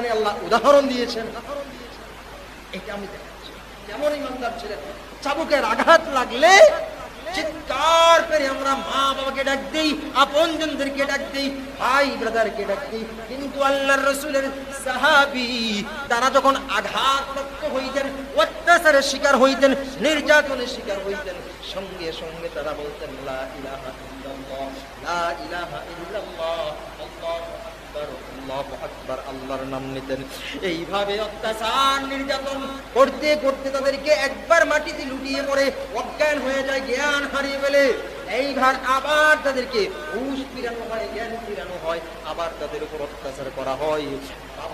কোরআনে আল্লাহ উদাহরণ দিয়েছেন। এটা আমি ইমানদার ছিলেন চাবুকের আঘাত লাগলে চিৎকার করে আমরা মা বাবাকে ডাক দিই ডাক দিই ভাই ব্রাদারকে ডাক দিই। কিন্তু আল্লাহর রসুলের সাহাবি, তারা যখন আঘাতপ্রাপ্ত হইতেন, অত্যাচারের শিকার হইতেন, নির্যাতনের শিকার হইতেন, সঙ্গে সঙ্গে তারা বলতেন, লা ইলাহা ইল্লাল্লাহ, লা ইলাহা ইল্লাল্লাহ। আল্লাহর নাম নিতেন। এইভাবে অত্যাচার, নির্যাতন করতে করতে তাদেরকে একবার মাটিতে লুটিয়ে পড়ে, অজ্ঞান হয়ে যায়, জ্ঞান হারিয়ে ফেলে। এইবার আবার তাদেরকে ঘুষ ফিরানো হয়, জ্ঞান ফিরানো হয়, আবার তাদের উপর অত্যাচার করা হয়।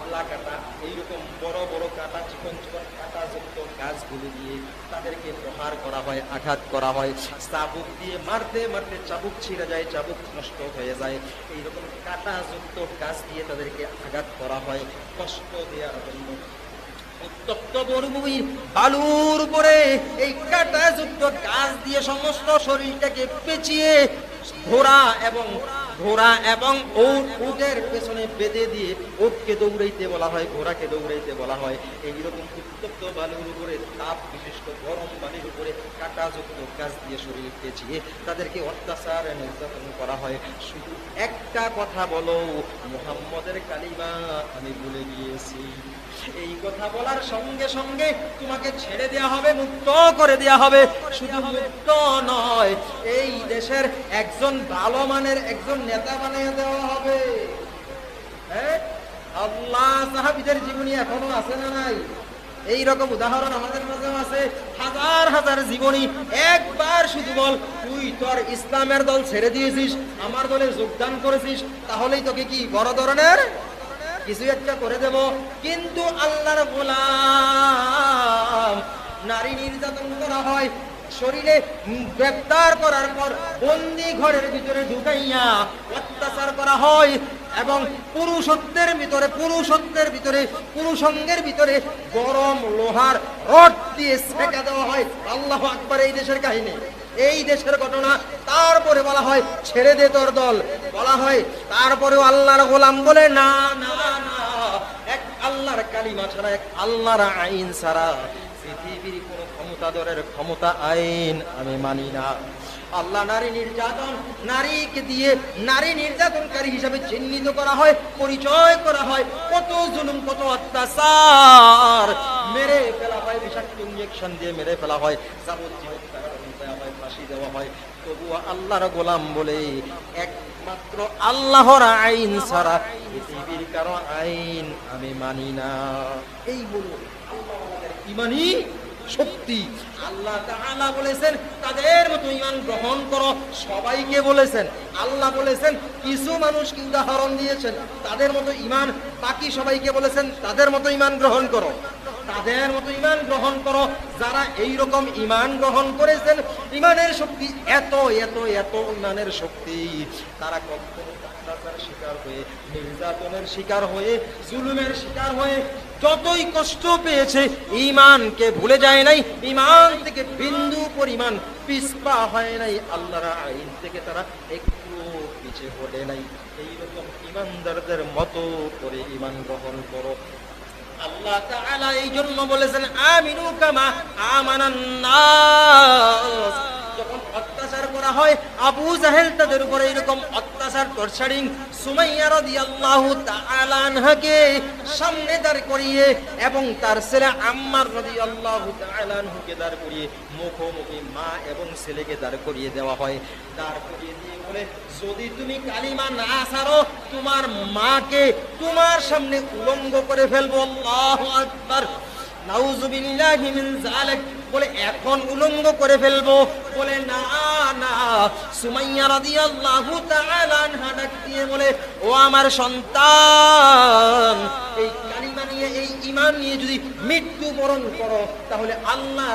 পাবলা কাটা, এইরকম বড় বড় কাটা চিকন চিকন কাটা যুক্ত গাছগুলি দিয়ে তাদেরকে প্রহার করা হয়, আঘাত করা হয়। চাবুক দিয়ে মারতে মারতে চাবুক ছিঁড়ে যায়, চাবুক নষ্ট হয়ে যায়। এইরকম কাটা যুক্ত গাছ দিয়ে তাদেরকে আঘাত করা হয়, কষ্ট দেওয়ার জন্য। বালুর উপরে এই কাটা যুক্ত গাছ দিয়ে সমস্ত শরীরটাকে পেঁচিয়ে ঘোড়া এবং ঘোড়া এবং উট। উটের পেছনে বেঁধে দিয়ে উটকে দৌড়াইতে বলা হয়, ঘোড়াকে দৌড়াইতে বলা হয়। এইরকম উত্তপ্ত বালুর উপরে তাপ বিশিষ্ট গরম বালির উপরে কাটা যুক্ত গাছ দিয়ে শরীর পেঁচিয়ে তাদেরকে অত্যাচার নির্যাতন করা হয়। শুধু একটা কথা বলো, মোহাম্মদের কালিমা আমি ভুলে গিয়েছি। এই কথা বলার সঙ্গে সঙ্গে তোমাকে ছেড়ে দেয়া হবে, মুক্ত করে দেয়া হবে। শুধু মুক্ত নয়, এই দেশের একজন ভালো মানের, একজন নেতা বানিয়ে দেওয়া হবে। হ্যাঁ? আল্লাহ সাহাবিদের জীবনী এখনও আছে না নাই? এই রকম উদাহরণ আমাদের মাঝে আছে। হাজার হাজার জীবনী। একবার শুধু বল, তুই তোর ইসলামের দল ছেড়ে দিয়েছিস, আমার দলে যোগদান করেছিস, তাহলেই তোকে কি বড় ধরনের? কিছু একটা করে দেব। কিন্তু আল্লাহর গোলাম নারী নির্যাতন করা হয় শরীরে গ্রেপ্তার করার পর বন্দি ঘরের ভিতরে ঢুকাইয়া অত্যাচার করা হয় এবং পুরুষত্বের ভিতরে পুরুষত্বের ভিতরে, পুরুষঙ্গের ভিতরে গরম লোহার রড দিয়ে সেকা দেওয়া হয়। আল্লাহ আকবার, এই দেশের কাহিনী। এই দেশের ঘটনা তারপরে বলা হয় ছেড়ে দে তোর দল। বলা হয় তারপরেও আল্লাহর গোলাম বলে, না না না, এক আল্লাহর কালিমা ছাড়া, এক আল্লাহর আইন ছাড়া পৃথিবীর ক্ষমতাধরের ক্ষমতা আইন, আমি মানি না। আল্লাহ নারী নির্যাতন, নারীকে দিয়ে নারী নির্যাতনকারী হিসাবে চিহ্নিত করা হয়, পরিচয় করা হয়। কত জুলুম, কত অত্যাচার। মেরে ফেলা হয়, বিষাক্ত ইঞ্জেকশন দিয়ে মেরে ফেলা হয়। ফাঁসি দেওয়া হয়। আল্লাহর গোলাম বলে একমাত্র আল্লাহর আইন আইন আমি মানি না। এই আমাদের ইমানি শক্তি আল্লাহ তাআলা বলেছেন, তাদের মতো ইমান গ্রহণ করো, সবাইকে বলেছেন। আল্লাহ বলেছেন, কিছু মানুষকে উদাহরণ দিয়েছেন। তাদের মতো ইমান বাকি সবাইকে বলেছেন, তাদের মতো ইমান গ্রহণ করো। তাদের মতো ইমান গ্রহণ করো, যারা এই রকম ইমান গ্রহণ করেছেন ইমানের শক্তি এত এত এত ইমানের শক্তি। তারা কখনো শিকার হয়ে, নির্যাতনের শিকার হয়ে, জুলুমের শিকার হয়ে যতই কষ্ট পেয়েছে ইমানকে ভুলে যায় নাই। ইমান থেকে বিন্দু পরিমাণ পিছপা হয় নাই, আল্লাহর আইন থেকে তারা একটু পিছিয়ে পড়ে নাই। এইরকম ইমানদারদের মতো করে ইমান গ্রহণ করো। আল্লাহ তাআলা এই জন্য বলেছেন, আমিনু কামা আমানান নাস। যখন করা হয় আবু জাহেল তাদের উপরে এরকম অত্যাচার টর্চারিং সুমাইয়া রাদিয়াল্লাহু তাআলা আনহাকে সামনে দাঁড় করিয়ে এবং তার ছেলে আম্মার রাদিয়াল্লাহু তাআলা আনহুকে দাঁড় করিয়ে মুখোমুখি মা এবং ছেলেকে দাঁড় করিয়ে দেওয়া হয়। দাঁড় করিয়ে দিয়ে বলে, যদি তুমি কালিমা না ছাড়ো, তোমার মাকে তোমার সামনে উলঙ্গ করে ফেলব, আল্লাহু আকবার। বলে, এখন উলঙ্গ করে ফেলব। বলে, না না। সুমাইয়া রাদিয়াল্লাহু তাআলা ডাক দিয়ে বলে, ও আমার সন্তান, এই নিয়ে, এই ঈমান নিয়ে যদি মৃত্যু বরণ করো, তাহলে আল্লাহ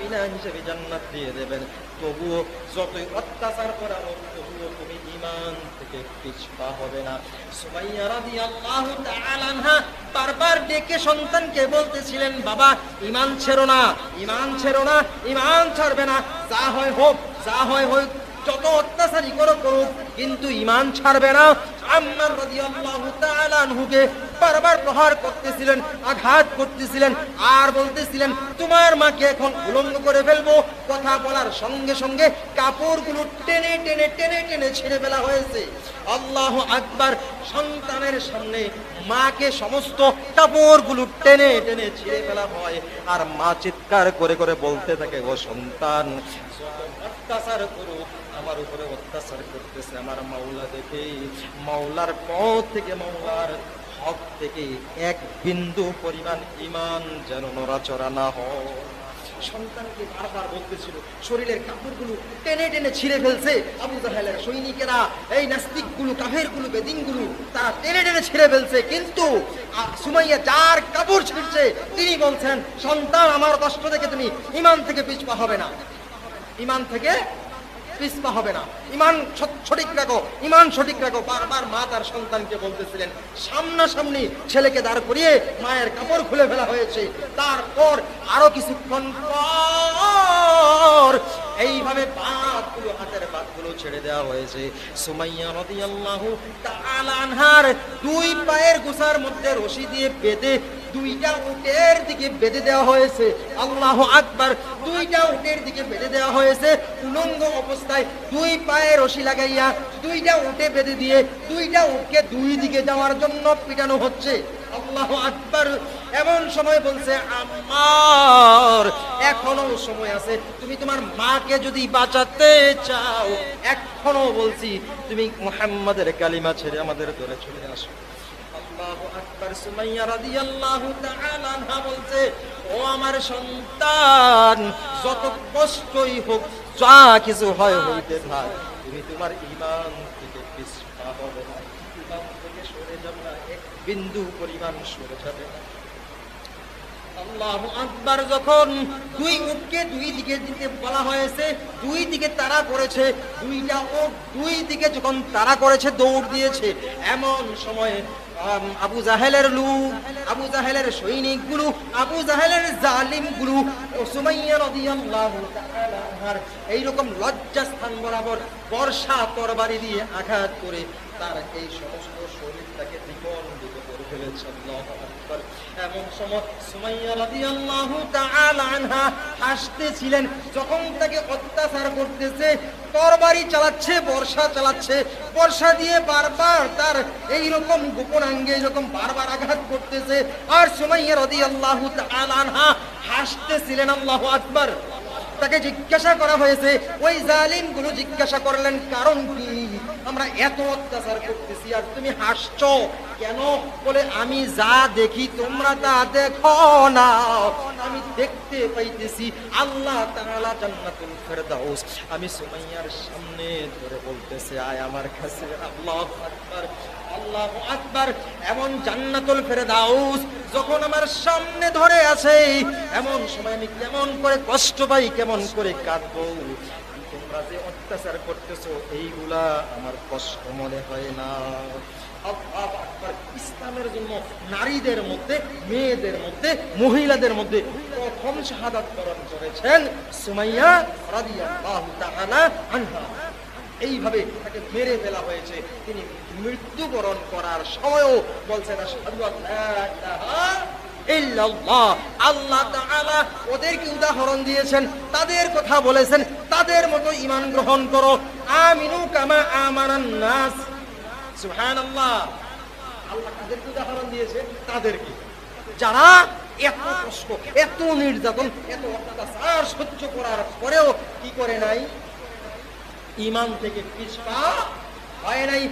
বিনা হিসেবে জান্নাত দিয়ে দেবেন। তবুও যতই অত্যাচার করা হোক, তবুও তুমি ঈমান থেকে পিছপা হবে না। বাবা না ইমান ছেড়ো না, ঈমান ছাড়বে না। যা হয় হোক, যা হয় হোক যত অত্যাচারই করো করুক, কিন্তু ঈমান ছাড়বে না। আম্মার রাদিয়াল্লাহু তাআলা বারবার প্রহার করতেছিলেন, আঘাত করতেছিলেন, আর বলতেছিলেন, তোমার মাকে এখন উলঙ্গ করে ফেলব। কথা বলার সঙ্গে সঙ্গে কাপড়গুলো টেনে টেনে টেনে টেনে ছেড়ে ফেলা হয়েছে। আল্লাহ আকবার সন্তানের সামনে মাকে সমস্ত কাপড়গুলো টেনে টেনে ছিঁড়ে ফেলা হয়। আর মা চিৎকার করে করে বলতে থাকে, ও সন্তান, অত্যাচার করো আমার উপরে অত্যাচার করতেছে, আমার মাওলা দেখে। মাওলার পথ থেকে মাওলার হক থেকে এক বিন্দু পরিমাণ ইমান যেন নড়াচড়া না হয়। সন্তানকে বারবার বলতেছিল, শরীরের কাপড়গুলো টেনে টেনে ছিঁড়ে ফেলছে। আবু জাহেলের সৈনিকেরা, এই নাস্তিকগুলো, কাফেরগুলো, বেদিনগুলো, তারা টেনে টেনে ছিঁড়ে ফেলছে। কিন্তু সুমাইয়া যার কাপড় ছিঁড়ছে, তিনি বলছেন, সন্তান আমার কষ্ট থেকে তুমি ইমান থেকে পিছপা হবে না। ইমান থেকে পিছপা হবে না। ইমান সঠিক রাখো, ইমান সঠিক রাখো। বারবার মা তার সন্তানকে বলতেছিলেন, সামনাসামনি ছেলেকে দাঁড় করিয়ে মায়ের কাপড় খুলে ফেলা হয়েছে। তারপর আরও কিছুক্ষণ পর এইভাবে বাতগুলো হাতের বাতগুলো ছেড়ে দেওয়া হয়েছে। সুমাইয়া রাদিয়াল্লাহু তাআলা আনহার দুই পায়ের গোসার মধ্যে রশি দিয়ে বেঁধে দুইটা উটের দিকে বেঁধে দেওয়া হয়েছে। আল্লাহ আকবার, দুইটা উটের দিকে বেঁধে দেওয়া হয়েছে। উলঙ্গ অবস্থায় দুই পায়ে রশি লাগাইয়া দুইটা উটে বেঁধে দিয়ে দুইটা উটকে দুই দিকে যাওয়ার জন্য পিটানো হচ্ছে। আল্লাহ আকবার, এমন সময় বলছে, আমার, এখনও সময় আছে। তুমি তোমার মাকে যদি বাঁচাতে চাও, এখনও বলছি, তুমি মোহাম্মদের কালিমা ছেড়ে আমাদের ধরে চলে আসো। ও আমার সন্তান, যত হোক, যা কিছু হয় হইতে তুমি তোমার ঈমান থেকে পিছপা হবে না। ঈমান থেকে সরে যাবে না, এক বিন্দু পরিমাণ সরে যাবে না। আকবার যখন দুই উটকে দুই দিকে দিতে বলা হয়েছে, দুই দিকে তারা করেছে, দুইটা উট দুই দিকে যখন তারা করেছে, দৌড় দিয়েছে। এমন সময়ে আবু জাহেলের লোক, আবু জাহেলের সৈনিকগুলো, আবু জাহেলের জালিমগুলো ও সুমাইয়া রাদিয়াল্লাহু তাআলা আনহার এইরকম লজ্জাস্থান বরাবর বর্ষা তরবারি দিয়ে আঘাত করে তার এই সমস্ত করে আল্লাহু যখন তাকে অত্যাচার করতেছে, তরবারি চালাচ্ছে, বর্ষা চালাচ্ছে, বর্ষা দিয়ে বারবার তার এই রকম গোপনাঙ্গে এরকম বারবার আঘাত করতেছে। আর সুমাইয়া রাদিয়াল্লাহু তাআলা আনহা হাসতেছিলেন, আল্লাহু আকবার। তাকে জিজ্ঞাসা করা হয়েছে, ওই জালিমগুলো জিজ্ঞাসা করলেন কারণ কি? আমরা এত অত্যাচার করতেছি, আর তুমি হাসছো কেন? বলে, আমি যা দেখি তোমরা তা দেখো না। আমি দেখতে পাইতেছি আল্লাহ তাআলা জান্নাতুল ফেরদাউস। আমি সুমাইয়ার সামনে ধরে বলতেছে, আয় আমার কাছে, আল্লাহু আকবার আল্লাহু আকবার। এমন জান্নাতুল ফেরদাউস যখন আমার সামনে ধরে আছে এমন সময় আমি কেমন করে কষ্ট পাই, কেমন করে কাঁদবো। তোমরা যে অত্যাচার করতেছো, এইগুলা আমার কষ্ট মনে হয় না। ইসলামের জন্য নারীদের মধ্যে, মেয়েদের মধ্যে, মহিলাদের মধ্যে প্রথম শাহাদাত করেছেন সুমাইয়া আনহা। এইভাবে তাকে মেরে ফেলা হয়েছে। তিনি মৃত্যুবরণ করার সময়ও বলছেন। আল্লাহ ওদেরকে উদাহরণ দিয়েছেন, তাদের কথা বলেছেন তাদের মতো ইমান গ্রহণ করো। আমিনু কামা আমারান নাস। সুবহানাল্লাহ। আল্লাহ তাদেরকে উদাহরণ দিয়েছে, তাদেরকে। যারা এত কষ্ট, এত নির্যাতন, এত অত্যাচার সহ্য করার পরেও কি করে নাই? ইমান থেকে পিছপা হয় নাই।